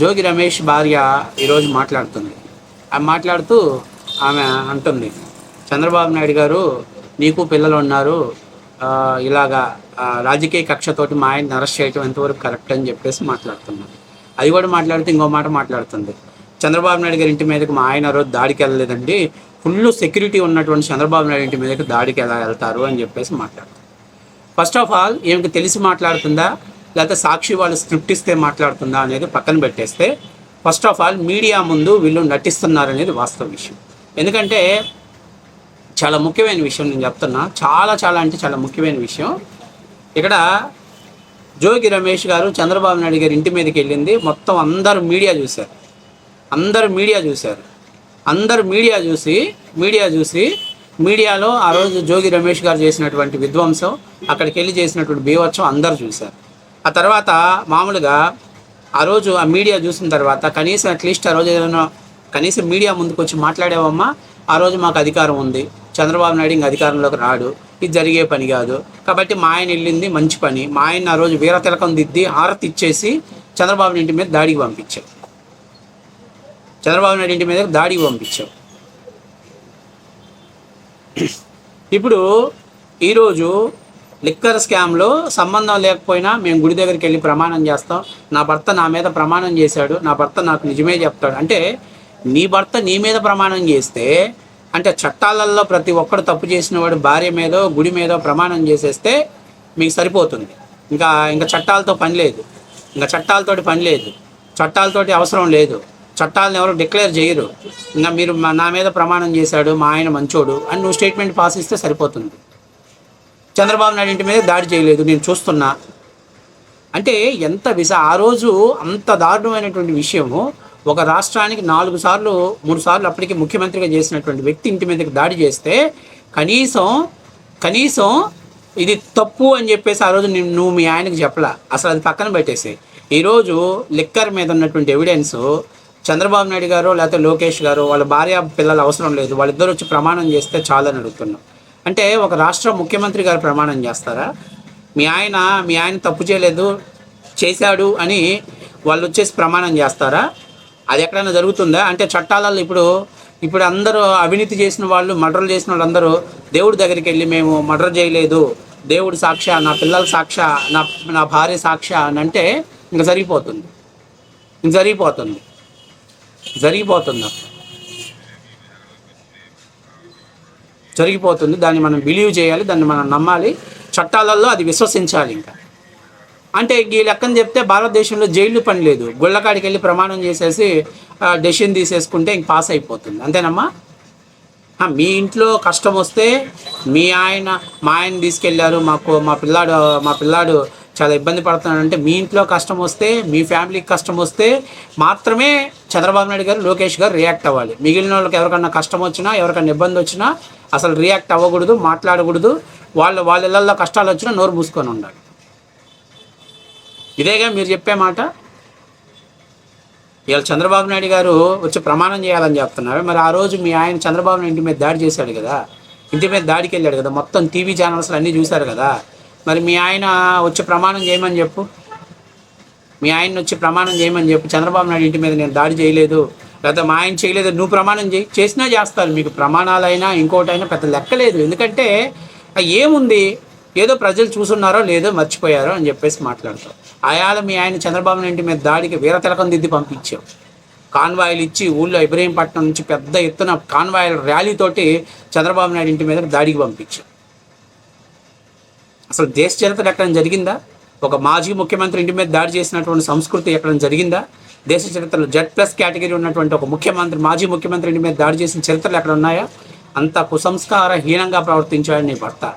జోగి రమేష్ భార్య ఈరోజు మాట్లాడుతుంది. ఆమె మాట్లాడుతూ ఆమె అంటుంది చంద్రబాబు నాయుడు గారు నీకు పిల్లలు ఉన్నారు. ఇలాగా రాజకీయ కక్షతోటి మా ఆయన అరెస్ట్ చేయటం ఎంతవరకు కరెక్ట్ అని చెప్పేసి మాట్లాడుతున్నారు. అది కూడా మాట్లాడితే ఇంకో మాట మాట్లాడుతుంది. చంద్రబాబు నాయుడు గారి ఇంటి మీదకి మా ఆయన రోజు దాడికి వెళ్ళలేదండి. ఫుల్ సెక్యూరిటీ ఉన్నటువంటి చంద్రబాబు నాయుడు ఇంటి మీదకి దాడికి ఎలా వెళ్తారు అని చెప్పేసి మాట్లాడుతుంది. ఫస్ట్ ఆఫ్ ఆల్ ఈమెకి తెలిసి మాట్లాడుతుందా? లేకపోతే సాక్షి వాళ్ళు స్క్రిప్ట్ ఇస్తే మాట్లాడుతుందా అనేది పక్కన పెట్టేస్తే ఫస్ట్ ఆఫ్ ఆల్ మీడియా ముందు వీళ్ళు నటిస్తున్నారు అనేది వాస్తవ విషయం. ఎందుకంటే చాలా ముఖ్యమైన విషయం నేను చెప్తున్నా. చాలా చాలా అంటే చాలా ముఖ్యమైన విషయం. ఇక్కడ జోగి రమేష్ గారు చంద్రబాబు నాయుడు గారి ఇంటి మీదకి వెళ్ళింది. మొత్తం అందరూ మీడియా చూశారు. అందరు మీడియా చూశారు. అందరు మీడియా చూసి మీడియా చూసి మీడియాలో ఆ రోజు జోగి రమేష్ గారు చేసినటువంటి విధ్వంసం అక్కడికి వెళ్ళి చేసినటువంటి బీవత్సం అందరు చూశారు. ఆ తర్వాత మామూలుగా ఆ రోజు ఆ మీడియా చూసిన తర్వాత కనీసం అట్లీస్ట్ ఆ రోజు ఏదైనా కనీసం మీడియా ముందుకు వచ్చి మాట్లాడేవమ్మా ఆ రోజు మాకు అధికారం ఉంది. చంద్రబాబు నాయుడు ఇంక అధికారంలోకి రాడు. ఇది జరిగే పని కాదు. కాబట్టి మా ఆయన వెళ్ళింది మంచి పని. మా ఆయన ఆ రోజు వీర తిలకం దిద్ది హారతి ఇచ్చేసి చంద్రబాబు ఇంటి మీద దాడికి పంపించాం. చంద్రబాబు నాయుడు ఇంటి మీద దాడికి పంపించాం. ఇప్పుడు ఈరోజు లిక్కర్ స్కామ్లో సంబంధం లేకపోయినా మేము గుడి దగ్గరికి వెళ్ళి ప్రమాణం చేస్తాం. నా భర్త నా మీద ప్రమాణం చేశాడు. నా భర్త నాకు నిజమే చెప్తాడు. అంటే నీ భర్త నీ మీద ప్రమాణం చేస్తే అంటే చట్టాలలో ప్రతి ఒక్కడు తప్పు చేసిన వాడు భార్య మీదో గుడి మీదో ప్రమాణం చేసేస్తే మీకు సరిపోతుంది. ఇంకా ఇంకా చట్టాలతో పని లేదు. ఇంకా చట్టాలతోటి పని లేదు. చట్టాలతోటి అవసరం లేదు. చట్టాలను ఎవరు డిక్లేర్ చేయరు. ఇంకా మీరు మా- నా మీద ప్రమాణం చేశాడు మా ఆయన మంచోడు అని నువ్వు స్టేట్మెంట్ పాస్ ఇస్తే సరిపోతుంది. చంద్రబాబు నాయుడు ఇంటి మీద దాడి చేయలేదు నేను చూస్తున్నా. అంటే ఎంత విస ఆ రోజు అంత దారుణమైనటువంటి విషయము. ఒక రాష్ట్రానికి నాలుగు సార్లు మూడు సార్లు అప్పటికి ముఖ్యమంత్రిగా చేసినటువంటి వ్యక్తి ఇంటి మీదకి దాడి చేస్తే కనీసం కనీసం ఇది తప్పు అని చెప్పేసి ఆ రోజు నేను- నువ్వు మీ ఆయనకి చెప్పలా. అసలు అది పక్కన పెట్టేసి. ఈరోజు లిక్కర్ మీద ఉన్నటువంటి ఎవిడెన్స్ చంద్రబాబు నాయుడు గారు లేకపోతే లోకేష్ గారు వాళ్ళ భార్య పిల్లలు అవసరం లేదు. వాళ్ళిద్దరు వచ్చి ప్రమాణం చేస్తే చాలని అడుగుతున్నాం. అంటే ఒక రాష్ట్ర ముఖ్యమంత్రి గారు ప్రమాణం చేస్తారా? మీ ఆయన మీ ఆయన తప్పు చేయలేదు చేశాడు అని వాళ్ళు వచ్చేసి ప్రమాణం చేస్తారా? అది ఎక్కడైనా జరుగుతుందా? అంటే చట్టాలలో ఇప్పుడు ఇప్పుడు అందరూ అవినీతి చేసిన వాళ్ళు మర్డర్లు చేసిన వాళ్ళందరూ దేవుడి దగ్గరికి వెళ్ళి మేము మర్డర్ చేయలేదు దేవుడు సాక్ష నా పిల్లల సాక్ష నా నా భార్య సాక్ష అని అంటే ఇంకా జరిగిపోతుంది. ఇంక జరిగిపోతుంది. జరిగిపోతుంది. జరిగిపోతుంది. దాన్ని మనం బిలీవ్ చేయాలి దాన్ని మనం నమ్మాలి. చట్టాలలో అది విశ్వసించాలి ఇంకా. అంటే ఈ లెక్కన చెప్తే భారతదేశంలో జైలు పని లేదు. గుళ్ళకాడికి వెళ్ళి ప్రమాణం చేసేసి డెసిషన్ తీసేసుకుంటే ఇంక పాస్ అయిపోతుంది. అంతేనమ్మా? మీ ఇంట్లో కష్టం వస్తే మీ ఆయన మా ఆయన తీసుకెళ్ళారు మాకు మా పిల్లాడు మా పిల్లాడు చాలా ఇబ్బంది పడుతున్నాడంటే మీ ఇంట్లో కష్టం వస్తే మీ ఫ్యామిలీకి కష్టం వస్తే మాత్రమే చంద్రబాబు నాయుడు గారు లోకేష్ గారు రియాక్ట్ అవ్వాలి. మిగిలిన వాళ్ళకి ఎవరికన్నా కష్టం వచ్చినా ఎవరికన్నా ఇబ్బంది వచ్చినా అసలు రియాక్ట్ అవ్వకూడదు మాట్లాడకూడదు. వాళ్ళ వాళ్ళ కష్టాలు వచ్చినా నోరు మూసుకొని ఉండాలి. ఇదేగా మీరు చెప్పే మాట? ఇవాళ చంద్రబాబు నాయుడు గారు వచ్చి ప్రమాణం చేయాలని చెప్తున్నారు. మరి ఆ రోజు మీ ఆయన చంద్రబాబు నాయుడు ఇంటి మీద దాడి చేశాడు కదా? ఇంటి మీద దాడికి వెళ్ళాడు కదా? మొత్తం టీవీ ఛానల్స్ అన్నీ చూశారు కదా? మరి మీ ఆయన వచ్చి ప్రమాణం చేయమని చెప్పు. మీ ఆయన వచ్చి ప్రమాణం చేయమని చెప్పు. చంద్రబాబు నాయుడు ఇంటి మీద నేను దాడి చేయలేదు. లేకపోతే మా ఆయన చేయలేదు. నువ్వు ప్రమాణం చేయి. చేసినా చేస్తారు మీకు ప్రమాణాలైనా ఇంకోటైనా పెద్ద లెక్కలేదు ఎందుకంటే ఏముంది? ఏదో ప్రజలు చూసున్నారో లేదో మర్చిపోయారో అని చెప్పేసి మాట్లాడతాం ఆయాల మీ ఆయన చంద్రబాబు నాయుడు ఇంటి మీద దాడికి వీరతిలకం దిద్ది పంపించావు. కాన్వాయిలు ఇచ్చి ఊళ్ళో ఇబ్రహీంపట్నం నుంచి పెద్ద ఎత్తున కాన్వాయిల ర్యాలీతోటి చంద్రబాబు నాయుడు ఇంటి మీద దాడికి పంపించాం అసలు దేశ చరిత్ర ఎక్కడ జరిగిందా? ఒక మాజీ ముఖ్యమంత్రి ఇంటి మీద దాడి చేసినటువంటి సంస్కృతి ఎక్కడ జరిగిందా? దేశ చరిత్రలో జెడ్ ప్లస్ కేటగిరీ ఉన్నటువంటి ఒక ముఖ్యమంత్రి మాజీ ముఖ్యమంత్రి ఇంటి మీద దాడి చేసిన చరిత్రలు ఎక్కడ ఉన్నాయా? అంత కుసంస్కార హీనంగా ప్రవర్తించాడు నీ భర్త.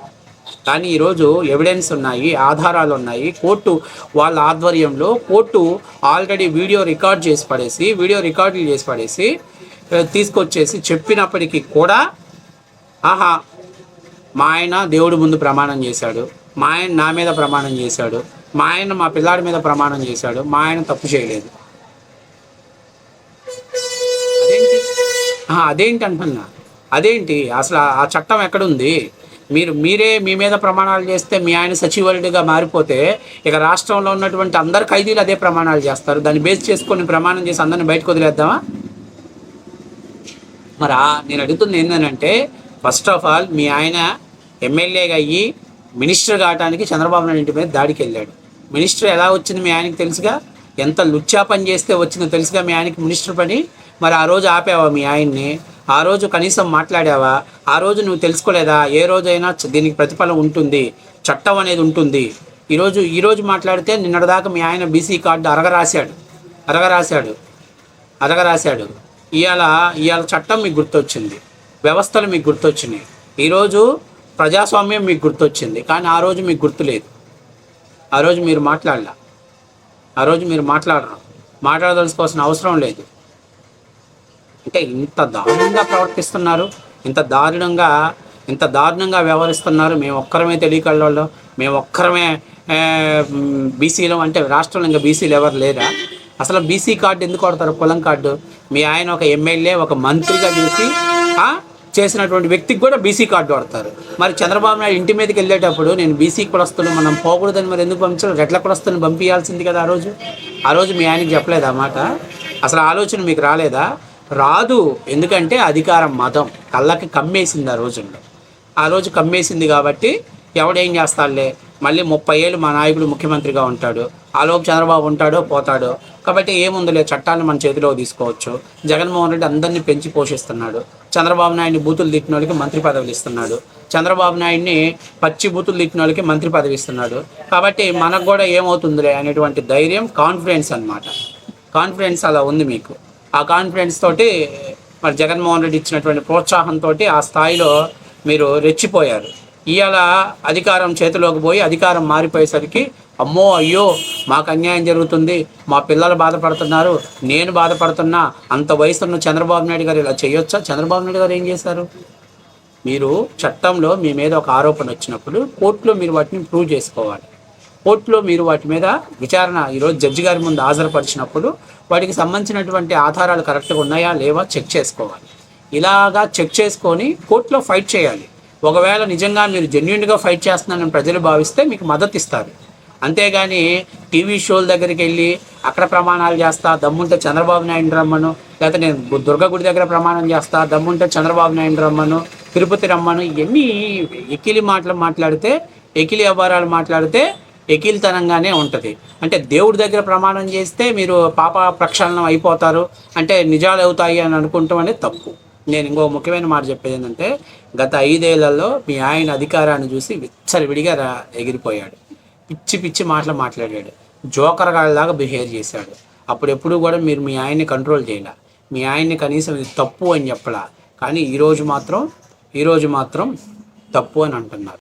కానీ ఈరోజు ఎవిడెన్స్ ఉన్నాయి ఆధారాలు ఉన్నాయి. కోర్టు వాళ్ళ ఆధ్వర్యంలో కోర్టు ఆల్రెడీ వీడియో రికార్డ్ చేసి పడేసి వీడియో రికార్డులు చేసి పడేసి తీసుకొచ్చేసి చెప్పినప్పటికీ కూడా ఆహా మా ఆయన దేవుడి ముందు ప్రమాణం చేశాడు. మా ఆయన నా మీద ప్రమాణం చేశాడు. మా ఆయన మా పిల్లాడి మీద ప్రమాణం చేశాడు. మా ఆయన తప్పు చేయలేదు. అదేంటి అదేంటి అంటున్నా అదేంటి? అసలు ఆ- చట్టం ఎక్కడుంది? మీరు మీరే మీ మీద ప్రమాణాలు చేస్తే మీ ఆయన సచివాలయుడిగా మారిపోతే ఇక రాష్ట్రంలో ఉన్నటువంటి అందరు ఖైదీలు అదే ప్రమాణాలు చేస్తారు. దాన్ని బేస్ చేసుకొని ప్రమాణం చేసి అందరిని బయటకు వదిలేద్దామా? మరి ఆ- నేను అడుగుతుంది ఏంటంటే ఫస్ట్ ఆఫ్ ఆల్ మీ ఆయన ఎమ్మెల్యేగా అయ్యి మినిస్టర్ కావడానికి చంద్రబాబు నాయుడు ఇంటి మీద దాడికి వెళ్ళాడు. మినిస్టర్ ఎలా వచ్చింది మీ ఆయనకి తెలుసుగా? ఎంత లుచ్చా పని చేస్తే వచ్చిందో తెలుసుగా మీ ఆయనకి మినిస్టర్ పని? మరి ఆ రోజు ఆపావా మీ ఆయన్ని? ఆ రోజు కనీసం మాట్లాడావా? ఆ రోజు నువ్వు తెలుసుకోలేదా? ఏ రోజైనా దీనికి ప్రతిఫలం ఉంటుంది. చట్టం అనేది ఉంటుంది. ఈరోజు ఈరోజు మాట్లాడితే నిన్నటిదాకా మీ ఆయన బీసీ కార్డు అరగరాశాడు. అరగరాశాడు. అరగరాశాడు. ఇవాళ ఇవాళ చట్టం మీకు గుర్తొచ్చింది. వ్యవస్థలు మీకు గుర్తొచ్చినాయి. ఈరోజు ప్రజాస్వామ్యం మీకు గుర్తొచ్చింది. కానీ ఆ రోజు మీకు గుర్తులేదు. ఆ రోజు మీరు మాట్లాడలా. ఆ రోజు మీరు మాట్లాడరు? మాట్లాడదలుచుకోవాల్సిన అవసరం లేదు. అంటే ఇంత దారుణంగా ప్రవర్తిస్తున్నారు ఇంత దారుణంగా ఇంత దారుణంగా వ్యవహరిస్తున్నారు. మేము ఒక్కరమే తెలియకల్లో మేము ఒక్కరమే బీసీలో అంటే రాష్ట్రంలో ఇంకా బీసీలు ఎవరు లేరా? అసలు బీసీ కార్డు ఎందుకు కొడతారు పొలం కార్డు. మీ ఆయన ఒక ఎమ్మెల్యే ఒక మంత్రిగా చూసి చేసినటువంటి వ్యక్తికి కూడా బీసీ కార్డు వాడతారు. మరి చంద్రబాబు నాయుడు ఇంటి మీదకి వెళ్ళేటప్పుడు నేను బీసీ కులస్తులు మనం పోకూడదని మరి ఎందుకు పంపించాలి రెడ్ల కులస్తులను పంపించాల్సింది కదా ఆ రోజు. ఆ రోజు మీ ఆయనకి చెప్పలేదు మాట? అసలు ఆలోచన మీకు రాలేదా? రాదు. ఎందుకంటే అధికారం మతం. కళ్ళకి కమ్మేసింది ఆ రోజుల్లో. ఆ రోజు కమ్మేసింది కాబట్టి ఎవడేం చేస్తాడులే? మళ్ళీ ముప్పై ఏళ్ళు మా నాయకుడు ముఖ్యమంత్రిగా ఉంటాడు. ఆలోపు చంద్రబాబు ఉంటాడో పోతాడో. కాబట్టి ఏముందిలే? చట్టాలను మన చేతిలో తీసుకోవచ్చు. జగన్మోహన్ రెడ్డి అందరినీ పెంచి పోషిస్తున్నాడు. చంద్రబాబు నాయుడిని బూతులు తిట్టిన వాళ్ళకి మంత్రి పదవులు ఇస్తున్నాడు. చంద్రబాబు నాయుడిని పచ్చి బూతులు తిట్టిన వాళ్ళకి మంత్రి పదవి ఇస్తున్నాడు. కాబట్టి మనకు కూడా ఏమవుతుందిలే అనేటువంటి ధైర్యం కాన్ఫిడెన్స్ అన్నమాట. కాన్ఫిడెన్స్ అలా ఉంది మీకు. ఆ కాన్ఫిడెన్స్ తోటి మరి జగన్మోహన్ రెడ్డి ఇచ్చినటువంటి ప్రోత్సాహంతో ఆ స్థాయిలో మీరు రెచ్చిపోయారు. ఇవాళ అధికారం చేతిలోకి పోయి అధికారం మారిపోయేసరికి అమ్మో అయ్యో మాకు అన్యాయం జరుగుతుంది మా పిల్లలు బాధపడుతున్నారు నేను బాధపడుతున్నా అంత వయసున్న చంద్రబాబు నాయుడు గారు ఇలా చేయొచ్చా? చంద్రబాబు నాయుడు గారు ఏం చేశారు? మీరు చట్టంలో మీ మీద ఒక ఆరోపణ వచ్చినప్పుడు కోర్టులో మీరు వాటిని ప్రూవ్ చేసుకోవాలి. కోర్టులో మీరు వాటి మీద విచారణ ఈరోజు జడ్జి గారి ముందు హాజరుపరిచినప్పుడు వాటికి సంబంధించినటువంటి ఆధారాలు కరెక్ట్గా ఉన్నాయా లేవా చెక్ చేసుకోవాలి. ఇలాగా చెక్ చేసుకొని కోర్టులో ఫైట్ చేయాలి. ఒకవేళ నిజంగా మీరు జెన్యున్గా ఫైట్ చేస్తున్నారని ప్రజలు భావిస్తే మీకు మద్దతు ఇస్తారు. అంతేగాని టీవీ షోల దగ్గరికి వెళ్ళి అక్కడ ప్రమాణాలు చేస్తా దమ్ముంటే చంద్రబాబు నాయుడు రమ్మను లేకపోతే నేను దుర్గ గుడి దగ్గర ప్రమాణం చేస్తా దమ్ముంటే చంద్రబాబు నాయుడు రమ్మను తిరుపతి రమ్మను ఇవన్నీ ఎకిలి మాటలు మాట్లాడితే ఎకిలి వ్యవహారాలు మాట్లాడితే ఎకిలితనంగానే ఉంటుంది. అంటే దేవుడి దగ్గర ప్రమాణం చేస్తే మీరు పాప ప్రక్షాళనం అయిపోతారు. అంటే నిజాలు అవుతాయి అని అనుకుంటాం అనేది తప్పు. నేను ఇంకో ముఖ్యమైన మాట చెప్పేది ఏంటంటే గత ఐదేళ్ళలో మీ ఆయన అధికారాన్ని చూసి విచ్చలవిడిగా రా ఎగిరిపోయాడు. పిచ్చి పిచ్చి మాటలు మాట్లాడాడు. జోకర్ గాడిలాగా బిహేవ్ చేశాడు. అప్పుడెప్పుడు కూడా మీరు మీ ఆయన్ని కంట్రోల్ చేయాల? మీ ఆయన్ని కనీసం ఇది తప్పు అని చెప్పలా? కానీ ఈరోజు మాత్రం ఈరోజు మాత్రం తప్పు అని అంటున్నారు.